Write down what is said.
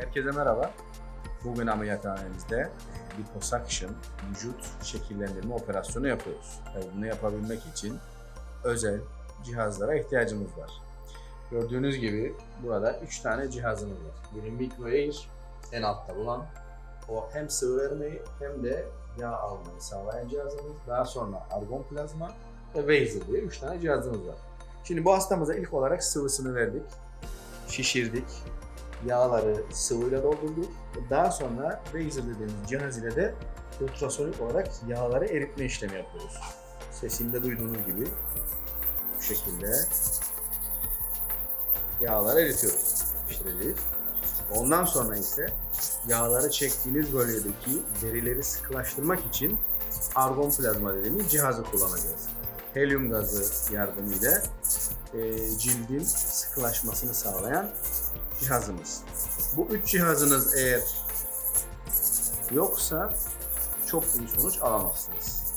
Herkese merhaba. Bugün ameliyathanemizde liposuction, vücut şekillendirme operasyonu yapıyoruz. Tabii bunu yapabilmek için özel cihazlara ihtiyacımız var. Gördüğünüz gibi burada 3 tane cihazımız var. Biri MicroAir, en altta bulan. O hem sıvı vermeyi hem de yağ almayı sağlayan cihazımız. Daha sonra argon plazma ve Vaser diye 3 tane cihazımız var. Şimdi bu hastamıza ilk olarak sıvısını verdik, şişirdik, yağları sıvıyla doldurduk. Daha sonra Razer dediğimiz cihaz ile de ultrasonik olarak yağları eritme işlemi yapıyoruz. Sesinde duyduğunuz gibi bu şekilde yağları eritiyoruz. Pişireceğiz. Ondan sonra ise yağları çektiğiniz bölgedeki derileri sıkılaştırmak için argon plazma dediğimiz cihazı kullanacağız. Helyum gazı yardımıyla e, cildin sıkılaşmasını sağlayan cihazımız. Bu üç cihazınız eğer yoksa çok iyi sonuç alamazsınız.